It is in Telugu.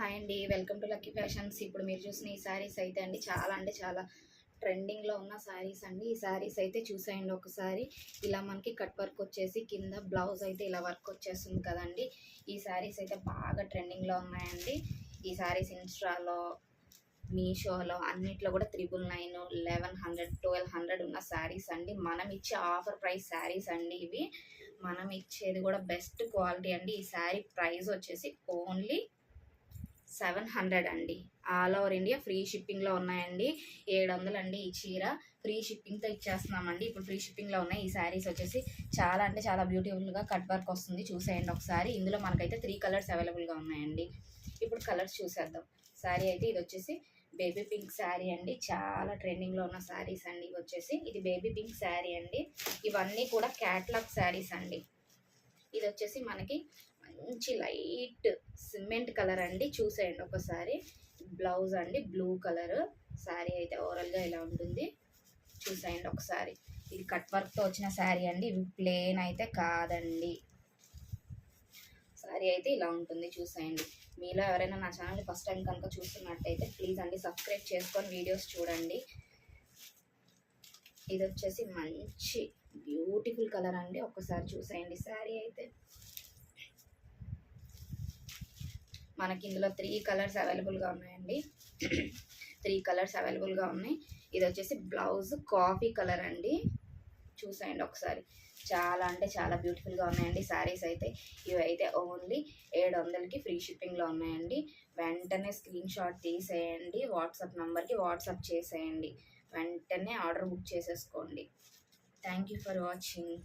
హాయ్ అండి వెల్కమ్ టు లక్కీ ఫ్యాషన్స్. ఇప్పుడు మీరు చూసిన ఈ శారీస్ అయితే అండి చాలా అంటే చాలా ట్రెండింగ్లో ఉన్న శారీస్ అండి. ఈ శారీస్ అయితే చూసేయండి ఒకసారి. ఇలా మనకి కట్ వర్క్ వచ్చేసి కింద బ్లౌజ్ అయితే ఇలా వర్క్ వచ్చేస్తుంది కదండి. ఈ శారీస్ అయితే బాగా ట్రెండింగ్లో ఉన్నాయండి. ఈ శారీస్ ఇన్స్టాలో మీషోలో అన్నిట్లో కూడా triple nine eleven hundred twelve hundred ఉన్న శారీస్ అండి. మనం ఇచ్చే ఆఫర్ ప్రైస్ శారీస్ అండి ఇవి. మనం ఇచ్చేది కూడా బెస్ట్ క్వాలిటీ అండి. ఈ శారీ ప్రైస్ వచ్చేసి ఓన్లీ సెవెన్ హండ్రెడ్ అండి. ఆల్ ఓవర్ ఇండియా ఫ్రీ షిప్పింగ్లో ఉన్నాయండి. ఏడు వందలు అండి ఈ చీర. ఫ్రీ షిప్పింగ్తో ఇచ్చేస్తున్నామండి. ఇప్పుడు ఫ్రీ షిప్పింగ్లో ఉన్నాయి. ఈ శారీస్ వచ్చేసి చాలా అంటే చాలా బ్యూటిఫుల్గా కట్ వర్క్ వస్తుంది. చూసేయండి ఒకసారి. ఇందులో మనకైతే త్రీ కలర్స్ అవైలబుల్గా ఉన్నాయండి. ఇప్పుడు కలర్స్ చూసేద్దాం. శారీ అయితే ఇది వచ్చేసి బేబీ పింక్ శారీ అండి. చాలా ట్రెండింగ్లో ఉన్న శారీస్ అండి ఇవి వచ్చేసి. ఇది బేబీ పింక్ శారీ అండి. ఇవన్నీ కూడా క్యాట్లాగ్ శారీస్ అండి. ఇది వచ్చేసి మనకి మంచి లైట్ సిమెంట్ కలర్ అండి. చూసేయండి ఒకసారి. బ్లౌజ్ అండి బ్లూ కలర్. శారీ అయితే ఓవరాల్గా ఇలా ఉంటుంది. చూసేయండి ఒకసారి. ఇది కట్ వర్క్తో వచ్చిన శారీ అండి. ఇవి ప్లేన్ అయితే కాదండి. శారీ అయితే ఇలా ఉంటుంది. చూసేయండి. మీలో ఎవరైనా నా ఛానల్ ఫస్ట్ టైం కనుక చూస్తున్నట్టయితే ప్లీజ్ అండి సబ్స్క్రైబ్ చేసుకొని వీడియోస్ చూడండి. ఇది వచ్చేసి మంచి బ్యూటిఫుల్ కలర్ అండి. ఒక్కసారి చూసేయండి శారీ అయితే. మనకి ఇందులో త్రీ కలర్స్ అవైలబుల్గా ఉన్నాయండి. త్రీ కలర్స్ అవైలబుల్గా ఉన్నాయి. ఇది వచ్చేసి బ్లౌజ్ కాఫీ కలర్ అండి. చూసేయండి ఒకసారి. చాలా అంటే చాలా బ్యూటిఫుల్గా ఉన్నాయండి శారీస్ అయితే. ఇవి అయితే ఓన్లీ ఏడు వందలకి ఫ్రీ షిప్పింగ్లో ఉన్నాయండి. వెంటనే స్క్రీన్ షాట్ తీసేయండి. వాట్సాప్ నెంబర్కి వాట్సాప్ చేసేయండి. వెంటనే ఆర్డర్ బుక్ చేసేసుకోండి. Thank you for watching